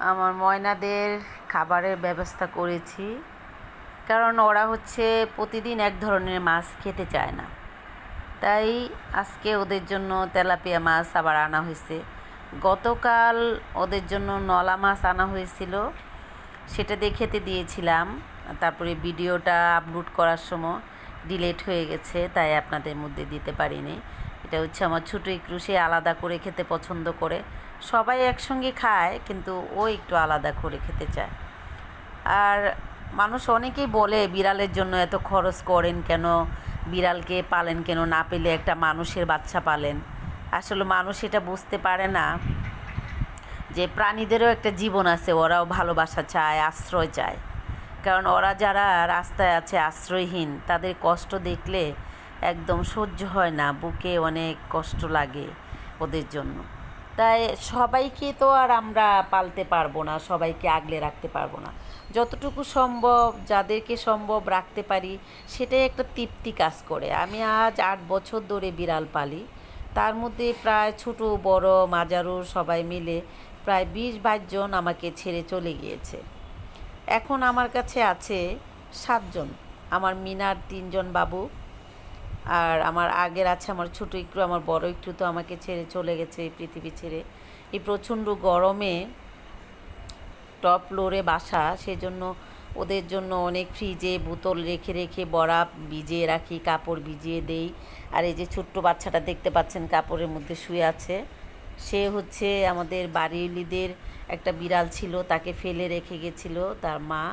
আমার ময়নাদের খাবারের ব্যবস্থা করেছি। কারণ ওরা হচ্ছে প্রতিদিন এক ধরনের মাছ খেতে চায় না। তাই আজকে ওদের জন্য তেলাপিয়া মাছ আবার আনা হয়েছে। গতকাল ওদের জন্য নলা মাছ আনা হয়েছিল। সেটা দিয়ে খেতে দিয়েছিলাম। তারপরে ভিডিওটা আপলোড করার সময় ডিলেট হয়ে গেছে, তাই আপনাদের মধ্যে দিতে পারিনি। এটা হচ্ছে আমার ছোটো একটু, সে আলাদা করে খেতে পছন্দ করে। সবাই একসঙ্গে খায়, কিন্তু ও একটু আলাদা করে খেতে চায়। আর মানুষ অনেকেই বলে, বিড়ালের জন্য এত খরচ করেন কেন? বিড়ালকে পালেন কেন? না পেলে একটা মানুষের বাচ্চা পালেন। আসলে মানুষ এটা বুঝতে পারে না যে প্রাণীদেরও একটা জীবন আছে, ওরাও ভালোবাসা চায়, আশ্রয় চায়। কারণ ওরা যারা রাস্তায় আছে, আশ্রয়হীন, তাদের কষ্ট দেখলে একদম সহ্য হয় না, বুকে অনেক কষ্ট লাগে ওদের জন্য। তাই সবাইকে তো আর আমরা পালতে পারব না, সবাইকে আগলে রাখতে পারব না। যতটুকু সম্ভব যাদেরকে সম্ভব রাখতে পারি, সেটাই একটা তৃপ্তি কাজ করে। আমি আজ আট বছর ধরে বিড়াল পালি। তার মধ্যে প্রায় ছোট, বড় মাজারু সবাই মিলে প্রায় বিশ বাইশ জন আমাকে ছেড়ে চলে গিয়েছে। এখন আমার কাছে আছে সাতজন আমার মিনার তিনজন বাবু আর আমার আগের আছে, আমার ছোট একটু আমার বড় একটু তো আমাকে ছেড়ে চলে গেছে এই পৃথিবী ছেড়ে। এই প্রচণ্ড গরমে টপ ফ্লোরে বাসা, সেজন্য ওদের জন্য অনেক ফ্রিজে বোতল রেখে রেখে বরফ ভিজিয়ে রাখি, কাপড় ভিজিয়ে দেই। আর এই যে ছোট্ট বাচ্চাটা দেখতে পাচ্ছেন, কাপড়ের মধ্যে শুয়ে আছে। সে হচ্ছে আমাদের বাড়িওয়ালিদের একটা বিড়াল ছিল, তাকে ফেলে রেখে গেছিল তার মা।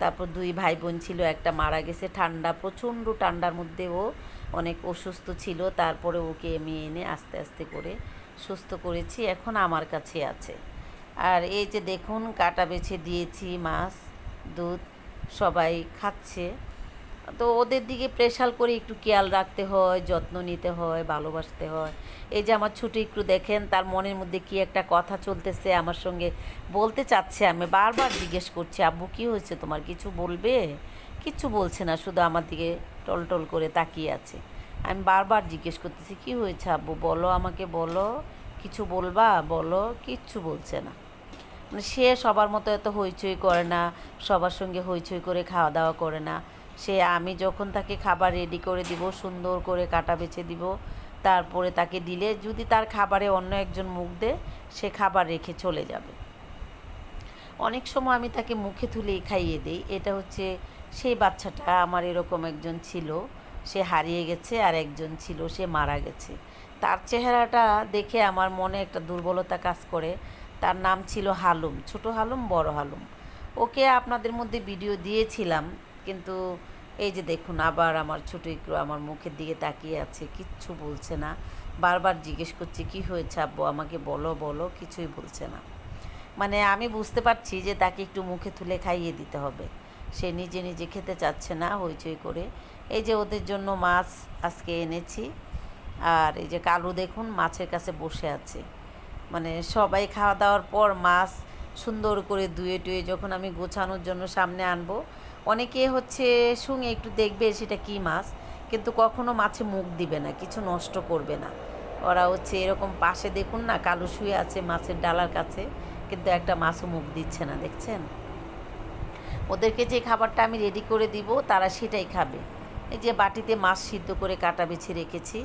তারপর দুই ভাই বোন ছিল, একটা মারা গেছে ঠান্ডা, প্রচণ্ড ঠান্ডার মধ্যে ও অনেক অসুস্থ ছিল, তারপরে ওকে আমি এনে আস্তে আস্তে করে সুস্থ করেছি, এখন আমার কাছে আছে। আর এই যে দেখুন, কাটা বেছে দিয়েছি, মাছ, দুধ সবাই খাচ্ছে। তো ওদের দিকে প্রেশাল করে একটু খেয়াল রাখতে হয়, যত্ন নিতে হয়, ভালোবাসতে হয়। এই যে আমার ছুটি একটু দেখেন, তার মনের মধ্যে কি একটা কথা চলতেছে, আমার সঙ্গে বলতে চাচ্ছে, আমি বারবার জিজ্ঞেস করছি, আব্বু, কী হয়েছে? তোমার কিছু বলবে? কিচ্ছু বলছে না, শুধু আমার দিকে টল টল করে তাকিয়ে আছে। আমি বারবার জিজ্ঞেস করতেছি, কি হয়েছে আব্বু? বলো আমাকে, বলো। কিছু বলবা? বলো। কিচ্ছু বলছে না। মানে সে সবার মতো এত হইচই করে না, সবার সঙ্গে হইচই করে খাওয়া দাওয়া করে না। সে আমি যখন তাকে খাবার রেডি করে দিব, সুন্দর করে কাটা বেছে দিব, তারপরে তাকে দিলে যদি তার খাবারে অন্য একজন মুখ দেয়, সে খাবার রেখে চলে যাবে। অনেক সময় আমি তাকে মুখে তুলেই খাইয়ে দিই। এটা হচ্ছে সেই বাচ্চাটা আমার এরকম একজন ছিল, সে হারিয়ে গেছে আর একজন ছিল, সে মারা গেছে। তার চেহারাটা দেখে আমার মনে একটা দুর্বলতা কাজ করে। তার নাম ছিল হালুম, ছোট হালুম, বড় হালুম। ওকে আপনাদের মধ্যে ভিডিও দিয়েছিলাম, কিন্তু এই যে দেখুন, আবার আমার ছোটো একটু আমার মুখের দিকে তাকিয়ে আছে, কিচ্ছু বলছে না। বারবার জিজ্ঞেস করছে, কি হয়েছে আব্বু? আমাকে বলো বলো, কিছুই বলছে না। মানে আমি বুঝতে পারছি যে তাকে একটু মুখে তুলে খাইয়ে দিতে হবে। সে নিজে নিজে খেতে চাচ্ছে না, হইচই করে। এই যে ওদের জন্য মাছ আজকে এনেছি। আর এই যে কালু দেখুন মাছের কাছে বসে আছে। মানে সবাই খাওয়া দাওয়ার পর মাছ সুন্দর করে ধুয়ে টুয়ে যখন আমি গোছানোর জন্য সামনে আনব, অনেকে হচ্ছে শুঙে একটু দেখবে সেটা কী মাছ, কিন্তু কখনো মাছে মুখ দিবে না, কিছু নষ্ট করবে না। ওরা হচ্ছে এরকম পাশে দেখুন না, কালো শুয়ে আছে মাছের ডালার কাছে, কিন্তু একটা মাছও মুখ দিচ্ছে না, দেখছেন? ওদেরকে যে খাবারটা আমি রেডি করে দিব, তারা সেটাই খাবে। এই যে বাটিতে মাছ সিদ্ধ করে কাটা বেছে রেখেছি।